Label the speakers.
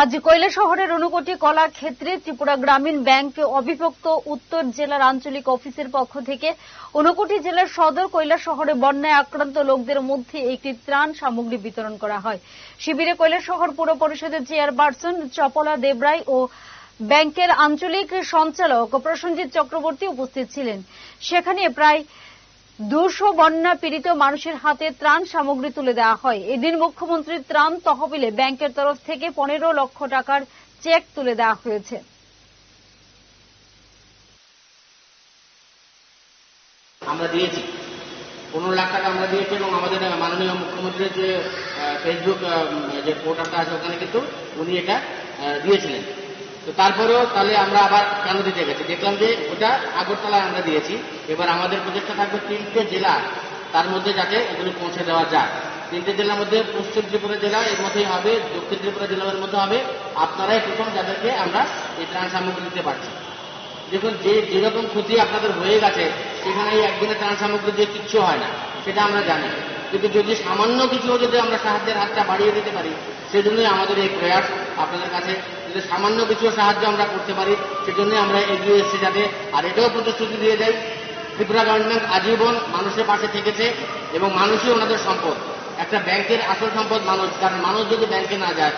Speaker 1: আজ কৈলা শহরের অনুকোটি কলা ক্ষেত্রে ত্রিপুরা গ্রামীণ ব্যাংক অবিভক্ত উত্তর জেলার আঞ্চলিক অফিসের পক্ষ থেকে অনুকোটি জেলার সদর কৈলা শহরে বন্যায় আক্রান্ত লোকদের মধ্যে একটি ত্রাণ সামগ্রী বিতরণ করা হয়। শিবিরে কৈলা শহর পুর পরিষদের চেয়ারপারসন চপলা দেবরায় ও ব্যাংকের আঞ্চলিক সঞ্চালক প্রসঞ্জিৎ চক্রবর্তী উপস্থিত ছিলেন। সেখানে প্রায় দুশো বন্যা পীড়িত মানুষের হাতে ত্রাণ সামগ্রী তুলে দেওয়া হয়। এদিন মুখ্যমন্ত্রীর ত্রাণ তহবিলে ব্যাংকের তরফ থেকে পনেরো লক্ষ টাকার চেক তুলে দেওয়া হয়েছে।
Speaker 2: আমরা দিয়েছি। পনেরো লাখ টাকা আমরা দিয়েছি এবং আমাদের মাননীয় মুখ্যমন্ত্রীর যে ফেসবুক যে পোর্টালটা আছে ওখানে কিন্তু উনি এটা দিয়েছিলেন। তো তারপরেও তাহলে আমরা আবার কেন দিতে গেছি? দেখলাম যে ওটা আগরতলায় আমরা দিয়েছি। এবার আমাদের প্রচেষ্টা থাকবে তিনটে জেলা তার মধ্যে যাতে এগুলো পৌঁছে দেওয়া যায়। তিনটে জেলার মধ্যে পশ্চিম ত্রিপুরা জেলা এর মধ্যেই হবে, দক্ষিণ ত্রিপুরা জেলার মধ্যে হবে। আপনারাই প্রথম যাদেরকে আমরা এই ত্রাণ সামগ্রী দিতে পারছি। দেখুন, যে যেরকম ক্ষতি আপনাদের হয়ে গেছে সেখানে এই একদিনের ত্রাণ সামগ্রী দিয়ে কিচ্ছু হয় না, সেটা আমরা জানি। কিন্তু যদি সামান্য কিছু যদি আমরা সাহায্যের হাতটা বাড়িয়ে দিতে পারি, সেজন্যই আমাদের এই প্রয়াস আপনাদের কাছে যদি সামান্য কিছু সাহায্য আমরা করতে পারি সেজন্য আমরা এগিয়ে এসেছি যাতে, আর এটাও প্রতিশ্রুতি দিয়ে যাই ত্রিপুরা গভর্নমেন্ট আজীবন মানুষের পাশে থেকেছে এবং মানুষই ওনাদের সম্পদ। একটা ব্যাংকের আসল সম্পদ মানুষ, কারণ মানুষ যদি ব্যাংকে না যায়